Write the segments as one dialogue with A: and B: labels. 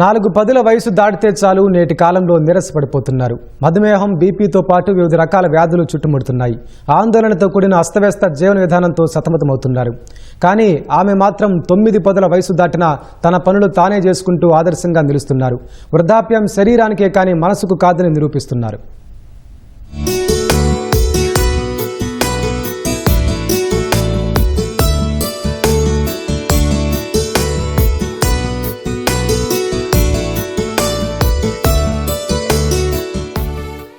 A: నాలుగు పదుల వయసు దాటితే చాలు నేటి కాలంలో నీరసపడిపోతున్నారు. మధుమేహం బీపీతో పాటు వివిధ రకాల వ్యాధులు చుట్టుముడుతున్నాయి. ఆందోళనతో కూడిన అస్తవ్యస్త జీవన విధానంతో సతమతమవుతున్నారు. కానీ ఆమె మాత్రం తొమ్మిది పదుల వయసు దాటిన తన పనులు తానే చేసుకుంటూ ఆదర్శంగా నిలుస్తున్నారు. వృద్ధాప్యం శరీరానికే కానీ మనసుకు కాదని నిరూపిస్తున్నారు.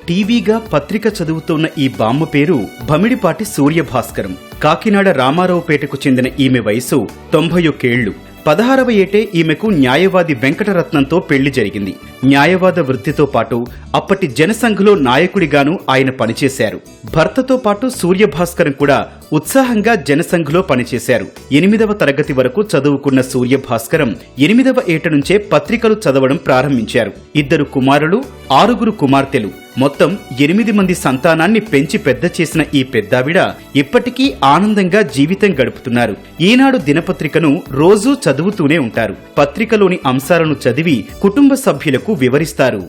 B: టీవీగా పత్రిక చదువుతున్న ఈ బామ్మ పేరు భమిడిపాటి సూర్యభాస్కరం. కాకినాడ రామారావుపేటకు చెందిన ఈమె వయసు తొంభై ఒక్కేళ్ళు పదహారవ ఏటే ఈమెకు న్యాయవాది వెంకటరత్నంతో పెళ్ళి జరిగింది. న్యాయవాద వృత్తితో పాటు అప్పటి జనసంఘలో నాయకుడిగాను ఆయన పనిచేశారు. భర్తతో పాటు సూర్యభాస్కరం కూడా ఉత్సాహంగా జనసంఘలో పనిచేశారు. ఎనిమిదవ తరగతి వరకు చదువుకున్న సూర్యభాస్కరం ఎనిమిదవ ఏట నుంచే పత్రికలు చదవడం ప్రారంభించారు. ఇద్దరు కుమారులు ఆరుగురు కుమార్తెలు. మొత్తం ఎనిమిది మంది సంతానాన్ని పెంచి పెద్ద చేసిన ఈ పెద్దావిడ ఇప్పటికీ ఆనందంగా జీవితం గడుపుతున్నారు. ఈనాడు దినపత్రికను రోజూ చదువుతూనే ఉంటారు. పత్రికలోని అంశాలను చదివి కుటుంబ సభ్యులకు వివరిస్తారు.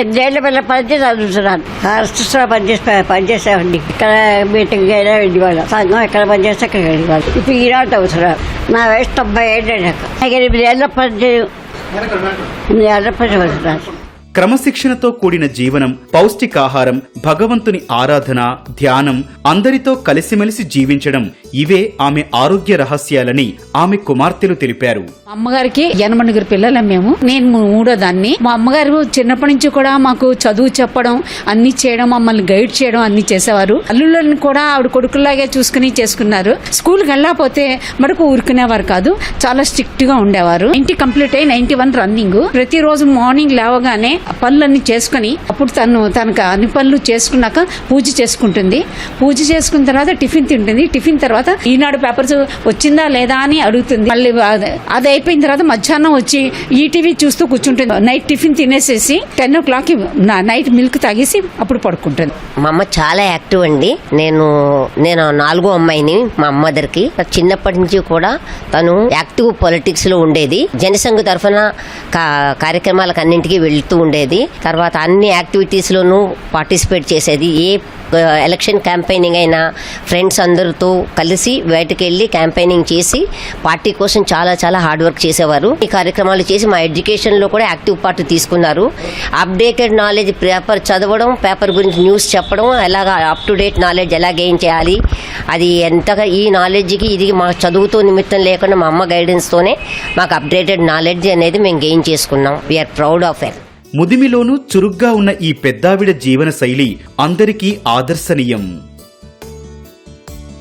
C: ఎన్నేళ్ళ పిల్ల పనిచేసి చదువుతున్నాను. ఆర్టిస్ట్లో పనిచేసి పనిచేసామండి ఇక్కడ మీటింగ్ అయినా వెళ్ళేవాళ్ళం సంఘం ఎక్కడ పనిచేస్తే అక్కడ వెళ్ళేవాళ్ళం. ఇప్పుడు ఈనాడు అవుతున్నారు నా వయసు తొంభై ఏళ్ళు నాకు నాకు ఎనిమిది ఏళ్ళ పని ఎనిమిది ఏళ్ళ పని చదువుతున్నాను.
B: క్రమశిక్షణతో కూడిన జీవనం పౌష్టికాహారం భగవంతుని ఆరాధన ధ్యానం అందరితో కలిసిమెలిసి జీవించడం ఇవే ఆమె ఆరోగ్య రహస్యాలని ఆమె కుమార్తెలు తెలిపారు.
D: అమ్మగారికి ఎనమణుగురు పిల్లలం మేము. నేను మూడో దాన్ని మా అమ్మగారు చిన్నప్పటి నుంచి కూడా మాకు చదువు చెప్పడం అన్ని చేయడం మమ్మల్ని గైడ్ చేయడం అన్ని చేసేవారు. అల్లుళ్ళని కూడా ఆవిడ కొడుకులాగే చూసుకుని చేసుకున్నారు. స్కూల్కి వెళ్ళకపోతే మటుకు ఊరుకునేవారు కాదు. చాలా స్ట్రిక్ట్గా ఉండేవారు. ఇంటి కంప్లీట్ అయ్యి నైన్టీ వన్ రన్నింగ్. ప్రతిరోజు మార్నింగ్ లేవగానే పనులన్నీ చేసుకుని అప్పుడు తను తనకు అన్ని పనులు చేసుకున్నాక పూజ చేసుకుంటుంది. పూజ చేసుకున్న తర్వాత టిఫిన్ తింటుంది. టిఫిన్ తర్వాత తర్వాత ఈనాడు పేపర్స్ వచ్చిందా లేదా అని అడుగుతుంది. మళ్ళీ అది- అయిపోయిన తర్వాత మధ్యాహ్నం వచ్చి ఈటీవీ చూస్తూ కూర్చుంటుంది. నైట్ టిఫిన్ తినేసేసి ten o'clock night milk తాగేసి అప్పుడు పడుకుంటుంది.
E: మా అమ్మ చాలా యాక్టివ్ అండి. నేను నేను నాలుగో అమ్మాయిని మా అమ్మదరికి చిన్నప్పటి నుంచి కూడా తను యాక్టివ్ పొలిటిక్స్లో ఉండేది. జనసంఘ తరఫున కార్యక్రమాలకు అన్నింటికి వెళ్తూ ఉండేది. తర్వాత అన్ని యాక్టివిటీస్ లోనూ పార్టిసిపేట్ చేసేది. ఏ ఎలక్షన్ క్యాంపెయినింగ్ అయినా ఫ్రెండ్స్ అందరితో కలిసి బయటకు వెళ్ళి క్యాంపెయినింగ్ చేసి పార్టీ కోసం చాలా చాలా హార్డ్ వర్క్ చేసేవారు. ఈ కార్యక్రమాలు చేసి మా ఎడ్యుకేషన్లో కూడా యాక్టివ్ పార్ట్ తీసుకున్నారు. అప్డేటెడ్ నాలెడ్జ్ పేపర్ చదవడం పేపర్ గురించి న్యూస్ చెప్పడం ఎలాగ అప్ టు డేట్ నాలెడ్జ్ ఎలా గెయిన్ చేయాలి అది ఎంతగా ఈ నాలెడ్జ్కి ఇది మా చదువుతో నిమిత్తం లేకుండా మా అమ్మ గైడెన్స్తోనే మాకు అప్డేటెడ్ నాలెడ్జ్ అనేది మేము గెయిన్ చేసుకున్నాం. వీఆర్ ప్రౌడ్ ఆఫ్ ఎర్
B: ముదిమిలోనూ చురుగ్గా ఉన్న ఈ పెద్దావిడ జీవన శైలి అందరికీ ఆదర్శనీయం.